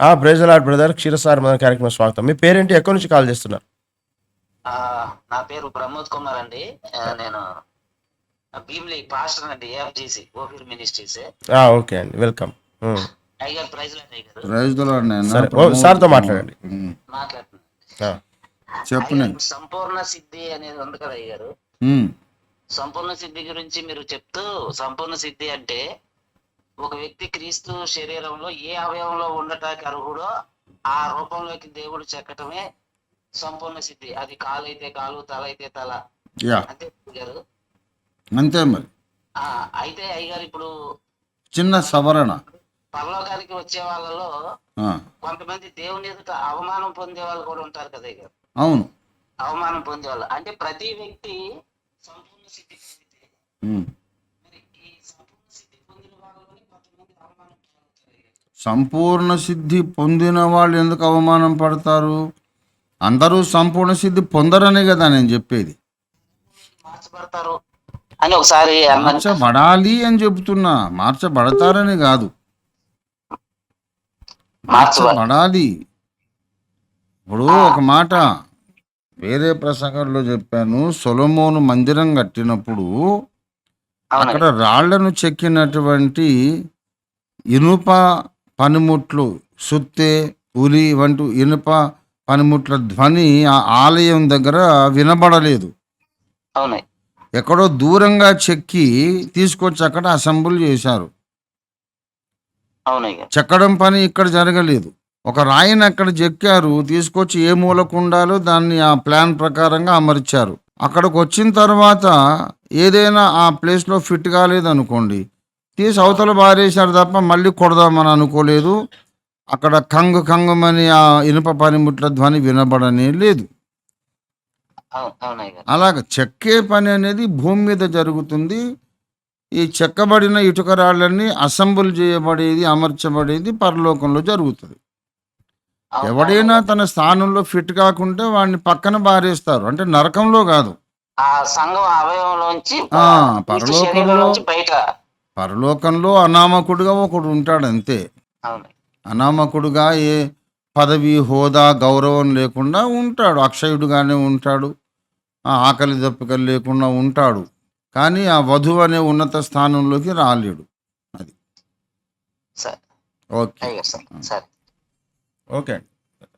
ఆ praise lord brother క్షీరసార్ మన కార్యక్రమం స్వాగతం. మీ పేరేంటి? ఎక్కడి నుంచి కాల్ చేస్తున్నారు ఆ, నా పేరు ప్రమోద్ కుమార్ అండి. నేను భీమ్లీ పాస్టర్ అండి ఏఎఫ్జిసి ఓఫీర్ మినిస్ట్రీస్ ఆ, ఓకే అండి. వెల్కమ్. ఉమ్. అయ్యారు ప్రైజ్ ఓ, సార్తో మాట్లాడండి. మాట్లాడుతున్నాను ఆ, చెప్పు అయ్యారు, నేను సంపూర్ణ సిద్ధి అనేది ఉంది కదా అయ్యారు సంపూర్ణ సిద్ధి గురించి మీరు చెప్తూ సంపూర్ణ సిద్ధి అంటే ఒక వ్యక్తి క్రీస్తు శరీరంలో ఏ అవయవంలో ఉండటానికి అర్హుడో ఆ రూపంలోకి దేవుడు చెక్కటమే సంపూర్ణ సిద్ధి. అది కాలు అయితే కాలు తల. అయితే తల అంతే గారు. అంతే మరి. అయితే అయ్యగారు ఇప్పుడు చిన్న సవరణ. పరలోకానికి వచ్చే వాళ్ళలో కొంతమంది దేవుని ఎదుట అవమానం పొందే వాళ్ళు కూడా ఉంటారు కదా ఇక అవును. అవమానం పొందే వాళ్ళు. అంటే ప్రతి వ్యక్తి సంపూర్ణ సిద్ధి పొందితే ఉమ్. మరి ఈ సంపూర్ణ సిద్ధి పొందిన వాళ్ళలోనే కొంతమంది అవమానం పొందుతారు ఇక. సంపూర్ణ సిద్ధి పొందిన వాళ్ళు ఎందుకు అవమానం పడతారు? అందరూ సంపూర్ణ సిద్ధి పొందరనే కదా నేను చెప్పేది. అని ఒకసారి మార్చబడాలి అని చెబుతున్నా మార్చబడతారని కాదు. మార్చబడ మార్చబడాలి. ఇప్పుడు ఒక మాట వేరే ప్రసంగంలో చెప్పాను. సొలమోను మందిరం కట్టినప్పుడు అక్కడ రాళ్ళను చెక్కినటువంటి ఇనుప పనిముట్లు సుత్తె ఉలి వంటి ఇనుప పనిముట్ల ధ్వని ఆ ఆలయం దగ్గర వినబడలేదు. అవునాయి. ఎక్కడో దూరంగా చెక్కి తీసుకొచ్చి అక్కడ అసెంబుల్ చేశారు. చెక్కడం పని ఇక్కడ జరగలేదు. ఒక రాయిని అక్కడ చెక్కారు తీసుకొచ్చి ఏ మూలకు ఉండాలో దాన్ని ఆ ప్లాన్ ప్రకారంగా అమర్చారు. అక్కడికి వచ్చిన తర్వాత ఏదైనా ఆ ప్లేస్లో ఫిట్ కాలేదు అనుకోండి తీసి అవతల బారేశారు తప్ప మళ్ళీ కొడదామని అనుకోలేదు. అక్కడ కంగు కంగమని ఆ ఇనుప పనిముట్ల ధ్వని వినబడనే లేదు. అలాగ చెక్కే పని అనేది భూమి మీద జరుగుతుంది. ఈ చెక్కబడిన ఇటుక రాళ్ళన్నీ అసెంబుల్ చేయబడేది అమర్చబడేది పరలోకంలో జరుగుతుంది. ఎవడైనా. తన స్థానంలో ఫిట్ కాకుంటే వాడిని పక్కన బారేస్తారు అంటే నరకంలో కాదు. పరలోకంలో- పరలోకంలో అనామకుడుగా ఒకడు ఉంటాడు అంతే. అనామకుడుగా ఏ పదవి హోదా గౌరవం లేకుండా ఉంటాడు అక్షయుడుగానే ఉంటాడు ఆ ఆకలి దప్పికలు లేకుండా ఉంటాడు. కానీ ఆ వధువు అనే ఉన్నత స్థానంలోకి రాలేడు సరే. ఓకే. అయ్యారు సార్. సరే. ఓకే అండి.